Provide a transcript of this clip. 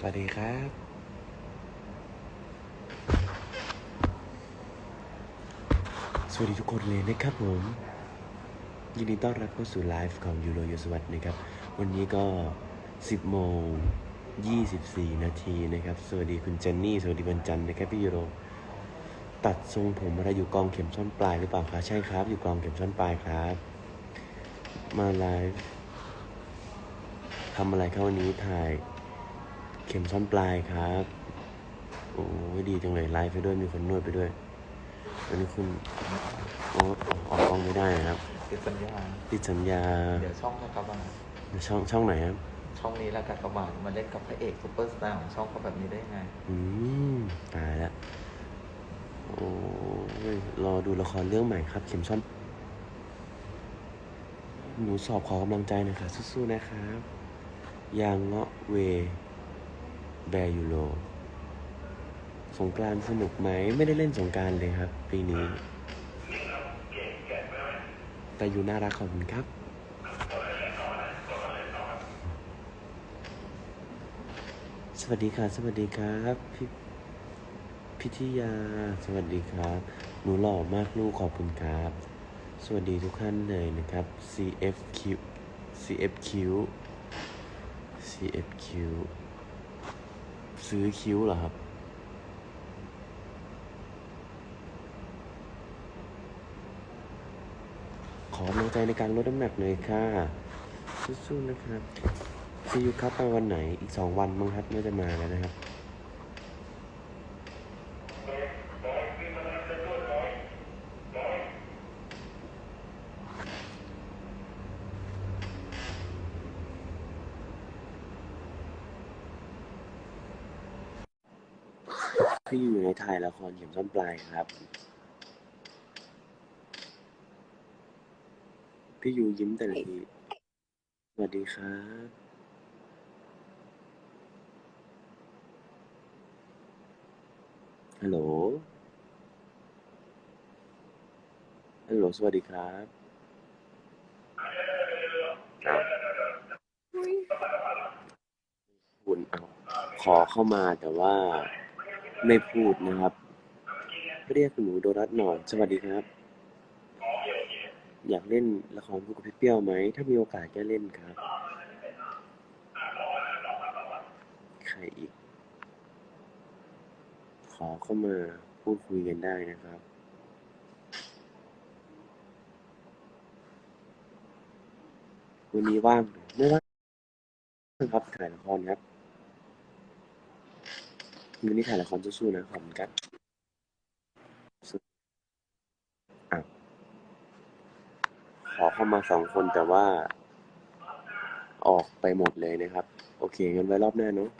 สวัสดีครับสวัสดีทุกคนเลยนะครับผม ยินดีต้อนรับเข้าสู่ไลฟ์ของยูโรยสวัสดิ์นะครับ วันนี้ก็ 10 โมง 24 นาทีนะครับ สวัสดีคุณเจนนี่ สวัสดีวันจันทร์นะครับพี่ยูโร ตัดทรงผมอะไรอยู่กองเข็มซ่อนปลายหรือเปล่าคะใช่ครับ อยู่กองเข็มซ่อนปลายครับ มาไลฟ์ทำอะไรครับวันนี้ถ่าย เข็มซ่อนปลายครับ โอ้ยดีจังเลยไลฟ์ไปด้วยมีคนนวดไปด้วยอันนี้คุณโอ้ออกออกกล้องไม่ได้นะครับ ติดสัญญาติดสัญญาเดี๋ยวช่องกากบาทช่องช่องไหนครับ ช่องนี้แล้วกากบาทมาเล่นกับพระเอกซูเปอร์สตาร์ของช่องเขาแบบนี้ได้ยังไง อืมตายแล้วโอ้ยรอดูละครเรื่องใหม่ครับ เข็มซ่อนหนูสอบขอกำลังใจหนะครับสู้ๆนะครับยางเงาะเว แบยูโรสงกรานสนุกไหม ไม่ได้เล่นสงการเลยครับ ปีนี้ แต่อยู่น่ารักขอบคุณครับ สวัสดีครับสวัสดีครับ พี่พิทยา สวัสดีครับ หนูหล่อมากลูกขอบคุณครับ สวัสดีทุกท่านเลยนะครับ CFQ CFQ CFQ ซื้อคิ้วเหรอครับ ขอกำลังใจในการลดน้ำหนักเลยค่ะสู้ๆนะครับซียูครับมาวันไหนอีกสองวันมั้งครับน่าจะมาแล้วนะครับ พี่อยู่ในถ่ายละครเข็มซ่อนปลายครับ พี่ยูยิ้มแต่ละทีสวัสดีครับ ฮัลโหล ฮัลโหล สวัสดีครับ คุณเอาขอเข้ามาแต่ว่า ไม่พูดนะครับ เรียกหนูโดนัทหน่อย สวัสดีครับ อยากเล่นละครคู่กับพี่เปี้ยวไหม ถ้ามีโอกาสก็เล่นครับ ใครอีก ขอเข้ามาพูดคุยกันได้นะครับวันนี้ว่างไม่ว่างครับถ่ายละครครับ มินนี้ถ่ายละครสู้ๆนะขอบคุณครับสู้อะขอเข้ามาสองคนแต่ว่า ออกไปหมดเลยนะครับ โอเคงั้นไว้รอบหน้าเนาะ